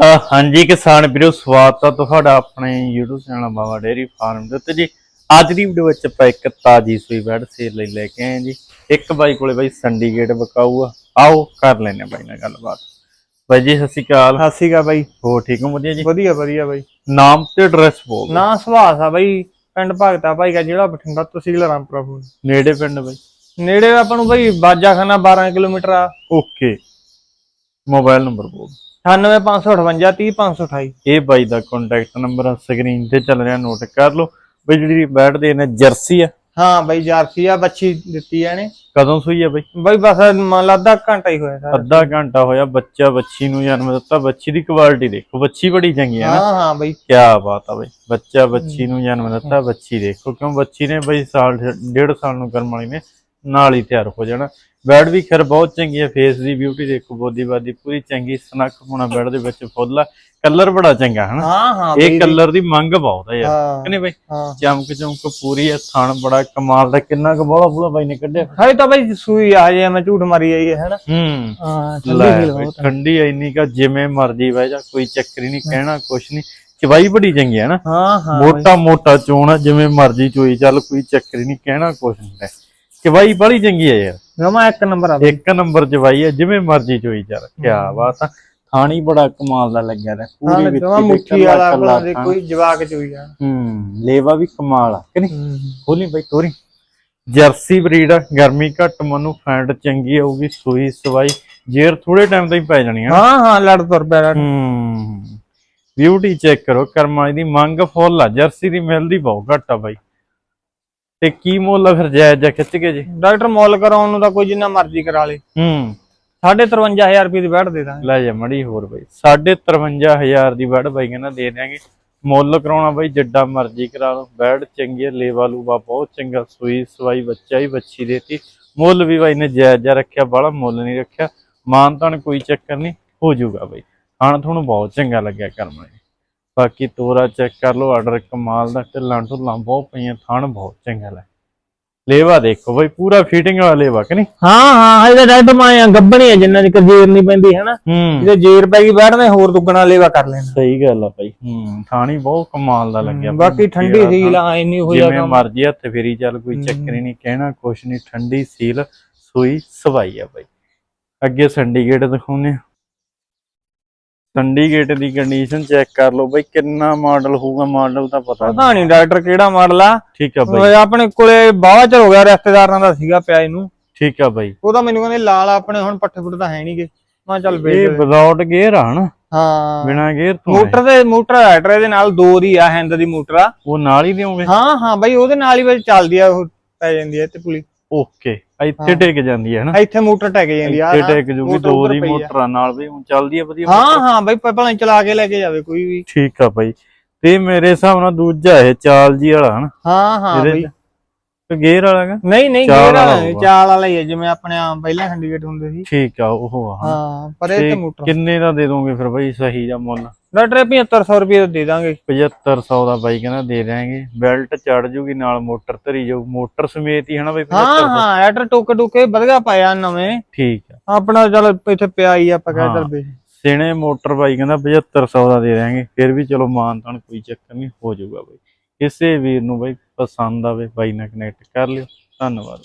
ਹਾਂਜੀ ਕਿਸਾਨ ਵੀਰੋ ਸਵਾਗਤ ਹੈ ਤੁਹਾਡਾ ਆਪਣੇ YouTube channel Baba dairy farm ਦੇ ਉੱਤੇ ਜੀ। ਅੱਜ ਦੀ ਵੀਡੀਓ ਵਿੱਚ ਆਪਾਂ ਇੱਕ ਤਾਜੀ ਸੂਈ ਬੈਡ ਸੇਲ ਲਈ ਲੈ ਕੇ ਆਏ ਜੀ। ਇੱਕ ਬਾਈ ਕੋਲੇ ਬਾਈ ਸੰਡੀਗੇਟ ਬਕਾਊ ਆ ਆਓ ਕਰ ਲੈਨੇ ਬਾਈ ਨਾਲ ਗੱਲਬਾਤ। ਬਾਈ ਜੀ ਸਤਿ ਸ਼੍ਰੀ ਅਕਾਲ। ਸਤਿ ਸ਼੍ਰੀ ਅਕਾਲ ਬਾਈ। ਹੋ ਠੀਕ ਹੋ? ਵਧੀਆ ਜੀ? ਵਧੀਆ ਵਧੀਆ ਬਾਈ। ਨਾਮ ਤੇ ਐਡਰੈਸ ਬੋਲ। ਨਾ ਸੁਭਾਸ ਆ ਬਾਈ। ਪਿੰਡ ਭਗਤਾ ਭਾਈ ਦਾ ਜਿਹੜਾ ਬਠਿੰਡਾ ਤਹਿਸੀਲ ਰਾਮਪੁਰਾ ਨੇੜੇ ਪਿੰਡ ਬਾਈ? ਨੇੜੇ ਆਪਾਂ ਨੂੰ ਬਾਈ ਬਾਜਾਖਾਨਾ 12 ਕਿਲੋਮੀਟਰ ਆ। ਓਕੇ। ਮੋਬਾਈਲ ਨੰਬਰ ਬੋਲ 98558 30528 ਇਹ ਬਾਈ ਦਾ ਕੰਟੈਕਟ ਨੰਬਰ ਸਕਰੀਨ ਤੇ ਚੱਲ ਰਿਹਾ ਨੋਟ ਕਰ ਲਓ। ਬਈ ਜਿਹੜੀ ਬੈਡ ਦੇ ਨੇ ਜਰਸੀ ਆ। ਹਾਂ ਬਾਈ ਜਾਰਸੀ ਆ ਬੱਚੀ ਦਿੱਤੀ ਆ ਨੇ ਕਦੋਂ ਸੂਈ ਆ ਬਾਈ? ਬਾਈ ਬਸ ਮੰਨ ਲਾ ਅੱਧਾ ਘੰਟਾ ਹੀ ਹੋਇਆ ਸਾਰਾ। ਅੱਧਾ ਘੰਟਾ ਹੋਇਆ ਬੱਚਾ ਬੱਚੀ ਨੂੰ ਜਨਮ ਦਿੱਤਾ ਬੱਚੀ ਦੀ ਕੁਆਲਿਟੀ ਦੇਖੋ ਬੱਚੀ ਬੜੀ ਚੰਗੀ ਨਾ। ਹਾਂ ਹਾਂ ਬਾਈ। ਕੀ ਬਾਤ ਆ ਬਈ ਬੱਚਾ ਬੱਚੀ ਨੂੰ ਜਨਮ ਦਿੱਤਾ ਬੱਚੀ ਦੇਖੋ ਕਿਉਂ ਬੱਚੀ ਨੇ ਬਈ ਸਾਲ ਡੇਢ ਸਾਲ ਨੂੰ ਕਰਮ ਵਾਲੀ ਨੇ ਨਾਲ ਹੀ ਤਿਆਰ ਹੋ ਜਾਣਾ। ਬੈਡ ਵੀ ਖੈਰ ਬਹੁਤ ਚੰਗੀ ਹੈ ਫੇਸ ਦੀ ਬਿਊਟੀ ਦੇਖੋ ਬੋਦੀ ਬਾਦੀ ਪੂਰੀ ਚੰਗੀ ਸਨੱਖ ਹੋਣਾ ਬੈਡ ਦੇ ਵਿੱਚ ਫੁੱਲ ਆ। ਕਲਰ ਬੜਾ ਚੰਗਾ ਹਨਾ। ਹਾਂ ਹਾਂ ਇਹ ਕਲਰ ਦੀ ਮੰਗ ਬਹੁਤ ਹੈ ਯਾਰ। ਹਾਂ ਕਿ ਨਹੀਂ ਬਈ? ਚਮਕ ਚਮਕ ਪੂਰੀ ਹੈ ਥਣ ਬੜਾ ਕਮਾਲ ਦਾ ਕਿੰਨਾ ਕੁ ਬੋਲਾ ਬੋਲਾ ਬਾਈ ਨੇ ਕੱਢਿਆ। ਹਾਏ ਤਾਂ ਬਾਈ ਸੂਈ ਆ ਜੇ ਮੈਂ ਝੂਠ ਮਾਰੀ ਜਾਈ ਹੈ ਹਨਾ। ਹੂੰ। ਹਾਂ ਠੰਡੀ ਇੰਨੀ ਕਾ ਜਿਵੇਂ ਮਰਜ਼ੀ ਬਹਿ ਜਾ ਕੋਈ ਚੱਕਰ ਹੀ ਨਹੀਂ ਕਹਿਣਾ ਕੁਛ ਨਹੀਂ। ਚਵਾਈ ਬੜੀ ਚੰਗੀ ਹੈ ਨਾ। ਹਾਂ ਹਾਂ। ਮੋਟਾ ਮੋਟਾ ਚੋਣ ਜਿਵੇਂ ਮਰਜ਼ੀ ਚੋਈ ਚੱਲ ਕੋਈ ਚੱਕਰ ਹੀ ਨਹੀਂ ਕਹਿਣਾ ਕੁਛ ਨਹੀਂ। ਚਵਾਈ ਬੜੀ ਚੰਗੀ ਹੈ ਯਾਰ। ਰਮਾ ਇੱਕ ਨੰਬਰ ਆ ਬਾਈ। ਇੱਕ ਨੰਬਰ ਚਵਾਈ ਹੈ ਜਿਵੇਂ ਮਰਜ਼ੀ ਚੋਈ ਚੱਲ। ਕੀ ਬਾਤ ਆ। ਥਾਣੀ ਬੜਾ ਕਮਾਲ ਦਾ ਲੱਗਿਆ ਤੇ। ਹਾਂ ਪੂਰੀ ਵਿੱਚ ਜਮਾ ਮੁੱਠੀ ਵਾਲਾ ਦੇ ਕੋਈ ਜਵਾਕ ਚੋਈ ਆ। ਹੂੰ ਲੇਵਾ ਵੀ ਕਮਾਲ ਆ ਕਿ ਨਹੀਂ? ਖੋਲੀ ਬਈ ਤੋਰੀ। ਜਰਸੀ ਬਰੀਡ ਆ ਗਰਮੀ ਘੱਟ ਮਨੂੰ ਫੈਂਟ ਚੰਗੀ ਆਊਗੀ ਸੂਈ ਸਵਾਈ। ਜੇਰ ਥੋੜੇ ਟਾਈਮ ਤਾਂ ਹੀ ਪੈ ਜਾਣੀ ਆ ਹਾਂ ਹਾਂ ਲੜ ਤੁਰ ਪਿਆ। ਲੜ। ਹੂੰ। ਬਿਊਟੀ ਚੈੱਕ ਕਰੋ ਕਰਮਾਂ ਦੀ ਮੰਗ ਫੁੱਲ ਆ ਜਰਸੀ ਦੀ ਮਿਲਦੀ ਬਹੁਤ ਘੱਟ ਆ ਬਾਈ। ਤੇ ਕੀ ਮੁੱਲ ਆ ਫਿਰ ਜਾਇਜ਼ ਜਾਂ ਖਿੱਚ ਕੇ ਜੀ? ਡਾਕਟਰ ਮੁੱਲ ਕਰਾਉਣ ਨੂੰ ਤਾਂ ਕੋਈ ਜਿੰਨਾ ਮਰਜ਼ੀ ਕਰਾ ਲੇ। ਹੂੰ। 53500 ਰੁਪਏ ਦੀ ਬੈਠ ਦੇ ਦਾਂਗੇ। ਲੈ ਜਾ ਮੜੀ ਹੋਰ ਬਾਈ 53500 ਦੀ ਬੈਡ ਬਾਈ ਕਹਿੰਦਾ ਦੇ ਦਿਆਂਗੇ। ਮੁੱਲ ਕਰਾਉਣਾ ਬਾਈ ਜਿੱਡਾ ਮਰਜ਼ੀ ਕਰਾ ਲਓ। ਬੈਡ ਚੰਗੀ ਆ ਲੇਵਾ ਲੂਵਾ ਬਹੁਤ ਚੰਗਾ ਸੂਈ ਸਵਾਈ ਬੱਚਾ ਹੀ ਬੱਚੀ ਦੇਤੀ। ਮੁੱਲ ਵੀ ਬਾਈ ਨੇ ਜਾਇਜ਼ ਜਿਹਾ ਰੱਖਿਆ ਬਾਹਲਾ ਮੁੱਲ ਨਹੀਂ ਰੱਖਿਆ। ਮਾਨ ਤਾਨ ਕੋਈ ਚੱਕਰ ਨਹੀਂ ਹੋ ਜਾਊਗਾ ਬਾਈ। ਖਾਣ ਤੁਹਾਨੂੰ ਬਹੁਤ ਚੰਗਾ ਲੱਗਿਆ ਕਰਮਾਂ ਨੇ। ਬਾਕੀ ਤੋਰਾ ਚੈੱਕ ਕਰ ਲਓ ਆਰਡਰ ਕਮਾਲ ਦਾ ਢਿੱਲਾਂ ਢੁੱਲਾਂ ਬਹੁਤ ਪਈਆਂ ਥਣ ਬਹੁਤ ਚੰਗਾ ਲੈ ਲੇਵਾ ਦੇਖੋ ਬਾਈ ਪੂਰਾ ਫਿਟਿੰਗ ਵਾਲਾ ਲੇਵਾ ਕਿ ਨਹੀਂ? ਹਾਂ ਹਾਂ ਇਹਦਾ ਡਾਕਟਰ ਮਾਇਆ ਗੱਬਣੀ ਹੈ ਜਿੰਨਾ ਦੀ ਜੇਰ ਨਹੀਂ ਪੈਂਦੀ ਹੂੰ। ਜੇ ਜੇਰ ਪੈ ਗਈ ਬੈਠਦੇ ਹੋਰ ਦੁੱਗਣਾ ਲੇਵਾ ਕਰ ਲੈਣਾ। ਸਹੀ ਗੱਲ ਆ ਬਾਈ ਹੂੰ ਥਾਣੀ ਬਹੁਤ ਕਮਾਲ ਦਾ ਲੱਗਿਆ ਬਾਕੀ ਠੰਡੀ ਸੀਲ ਆ ਇੰਨੀ ਹੋ ਜਾ ਜਿਵੇਂ ਮਰਜ਼ੀ ਹੱਥ ਫੇਰੀ ਚੱਲ ਕੋਈ ਚੱਕਰ ਹੀ ਨਹੀਂ ਕਹਿਣਾ ਕੁਛ ਨਹੀਂ ਠੰਡੀ ਸੀਲ ਸੂਈ ਸਵਾਈ ਆ ਬਾਈ। ਅੱਗੇ ਸੰਡੀਗੇਟ ਦਿਖਾਉਨੇ ਸੰਡੀਗੇਟ ਦੀ ਕੰਡੀਸ਼ਨ ਚੈੱਕ ਕਰ ਲਓ ਬਾਈ ਕਿੰਨਾ ਮਾਡਲ ਹੋਊਗਾ ਮਾਡਲ ਤਾਂ ਪਤਾ ਨਹੀਂ ਪਤਾ ਨਹੀਂ ਡਾਕਟਰ ਕਿਹੜਾ ਮਾਡਲ ਆ? ਠੀਕ ਆ ਬਾਈ। ਆਪਣੇ ਕੋਲੇ ਬਾਵਾ ਚਿਰ ਹੋ ਗਿਆ ਰਿਸ਼ਤੇਦਾਰਾਂ ਦਾ ਸੀਗਾ ਪਿਆ ਇਹਨੂੰ। ਠੀਕ ਆ ਬਾਈ। ਉਹ ਤਾਂ ਮੈਨੂੰ ਕਹਿੰਦੇ ਲਾਲ ਆਪਣੇ ਹੁਣ ਪੱਠੇ ਪੁੱਠੇ ਤਾਂ ਹੈ ਨਹੀਂਗੇ ਮੈਂ ਚੱਲ ਵੇਚ ਇਹ। ਵਿਦਆਊਟ ਗੇਅਰ ਆ ਹਨਾ? ਹਾਂ। ਬਿਨਾ ਗੇਅਰ ਤੋਂ। ਮੋਟਰ ਦੇ ਮੋਟਰ ਰਾਈਟਰ ਇਹਦੇ ਨਾਲ ਦੋ ਦੀ ਆ ਹੈਂਡ ਦੀ ਮੋਟਰ ਆ। ਉਹ ਨਾਲ ਹੀ ਦਿਓਗੇ? ਹਾਂ ਹਾਂ ਬਾਈ ਉਹਦੇ ਨਾਲ ਹੀ ਵਿੱਚ ਚੱਲਦੀ ਆ ਉਹ ਪੈ ਜਾਂਦੀ ਆ ਤੇ ਪੁਲੀ। ਓਕੇ ਇੱਥੇ ਟੇਕ ਜਾਂਦੀ ਹੈ ਹਨਾ ਇੱਥੇ ਮੋਟਰ ਟੈਕ ਜਾਂਦੀ ਆ। ਇੱਥੇ ਟੇਕ ਜੂਗੀ ਦੋ ਦੀ। ਮੋਟਰਾਂ ਨਾਲ ਵੀ ਹੁਣ ਚੱਲਦੀ ਆ ਵਧੀਆ ਹਾਂ ਹਾਂ ਬਾਈ ਪਹਿਲਾਂ ਚਲਾ ਕੇ ਲੈ ਕੇ ਜਾਵੇ ਕੋਈ ਵੀ। ਠੀਕ ਆ ਬਾਈ। ਤੇ ਮੇਰੇ ਹਿਸਾਬ ਨਾਲ ਦੂਜਾ ਇਹ ਚਾਲ ਜੀ ਵਾਲਾ ਹਨਾ? ਹਾਂ ਹਾਂ ਬਾਈ। ਗੇਅਰ ਵਾਲਾ ਹੈਗਾ? ਨਹੀਂ ਨਹੀਂ ਗੇਅਰ ਵਾਲਾ ਵਾਲਾ ਨੀ, ਹੋਊਗਾ। ਚਾਲ ਵਾਲਾ ਹੀ ਹੈ ਜਿਵੇਂ ਆਪਣੇ ਆਮ ਪਹਿਲਾਂ ਸਿੰਡੀਕੇਟ ਹੁੰਦੇ ਸੀ। ਠੀਕ ਆ ਉਹ ਆ। ਹਾਂ ਪਰ ਇਹ ਤੇ ਮੋਟਰ ਕਿੰਨੇ ਦਾ ਦੇ ਦੋਗੇ ਫਿਰ ਬਾਈ ਸਹੀ ਦਾ ਮੁੱਲ? ਡਾਕਟਰ 7500 ਰੁਪਏ ਦਾ ਦੇ ਦਾਂਗੇ। 7500 ਦਾ ਬਾਈ ਕਹਿੰਦਾ ਦੇ ਦਿਆਂਗੇ। ਬੈਲਟ ਚੜ ਜੂਗੀ ਨਾਲ ਮੋਟਰ ਧਰੀ ਜਾਊ। ਮੋਟਰ ਸਮੇਤ ਹੀ ਹਨਾ ਬਾਈ ਹਾਂ 7500 ਹਾਂ ਡਾਕਟਰ ਟੋਕੇ ਟੋਕੇ ਵਧਗਾ ਪਾਇਆ ਨਵੇਂ। ਠੀਕ ਆ। ਆਪਣਾ ਚੱਲ ਇੱਥੇ ਪਿਆ ਹੀ ਆ ਆਪਾਂ ਕਹਿ ਹਾਂ। ਚੱਲ ਵੇ ਸਿਣੇ ਮੋਟਰ ਬਾਈ ਕਹਿੰਦਾ 7500 ਦਾ ਦੇ ਦਿਆਂਗੇ। ਫਿਰ ਵੀ ਚਲੋ ਮਾਨ ਤਾਨ ਕੋਈ ਚੱਕਰ ਨਹੀਂ ਹੋ ਜਾਊਗਾ ਬਾਈ। ਕਿਸੇ ਵੀਰ ਨੂੰ ਬਾਈ ਪਸੰਦ ਆਵੇ ਬਾਈ ਨਾਲ ਕਨੈਕਟ ਕਰ ਲਿਓ। ਧੰਨਵਾਦ।